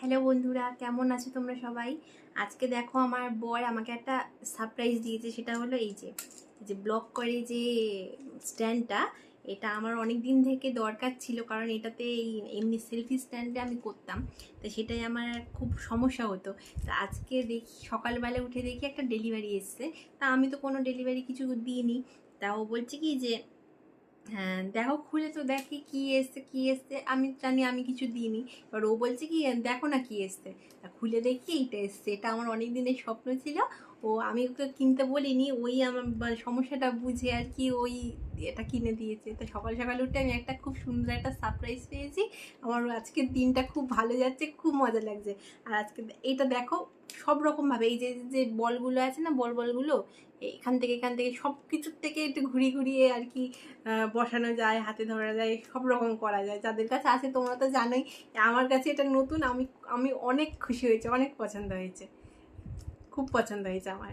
Hello বন্ধুরা, কেমন আছো তোমরা সবাই? আজকে দেখো আমার বর আমাকে একটা সারপ্রাইজ দিয়েছে, সেটা হলো এই যে যে ব্লক করে যে স্ট্যান্ডটা এটা আমার অনেক দিন থেকে দরকার ছিল, কারণ এটাতে এই এমনি সেলফি স্ট্যান্ডে আমি করতাম, তো সেটাই আমার খুব সমস্যা হতো। তা আজকে দেখি, সকালবেলা উঠে দেখি একটা ডেলিভারি এসছে, তা আমি তো কোনো ডেলিভারি কিছু দিইনি, তা ও বলছে কি যে হ্যাঁ দেখো খুলে তো দেখি কি এসছে কি এসছে। আমি জানি আমি কিছু দিইনি। এবার ও বলছে কি, দেখো না কি এসছে। খুলে দেখি, এইটা এসছে। এটা আমার অনেক দিনের স্বপ্ন ছিল। ও আমি ওকে কিনতে বলিনি, ওই আমার সমস্যাটা বুঝে আর কি ওই এটা কিনে দিয়েছে। তো সকাল সকাল উঠে আমি একটা খুব সুন্দর একটা সারপ্রাইজ পেয়েছি। আমার আজকের দিনটা খুব ভালো যাচ্ছে, খুব মজা লাগছে। আর আজকে এটা দেখো সব রকমভাবে এই যে যে বলগুলো আছে না, বল বলগুলো, এখান থেকে এখান থেকে সব কিছুর থেকে একটু ঘুরিয়ে ঘুরিয়ে আর কি বসানো যায়, হাতে ধরা যায়, সব রকম করা যায়। যাদের কাছে আছে তোমরা তো জানোই, আমার কাছে এটা নতুন, আমি আমি অনেক খুশি হয়েছে, অনেক পছন্দ হয়েছে। খুব পছন্দ হয়েছে আমার।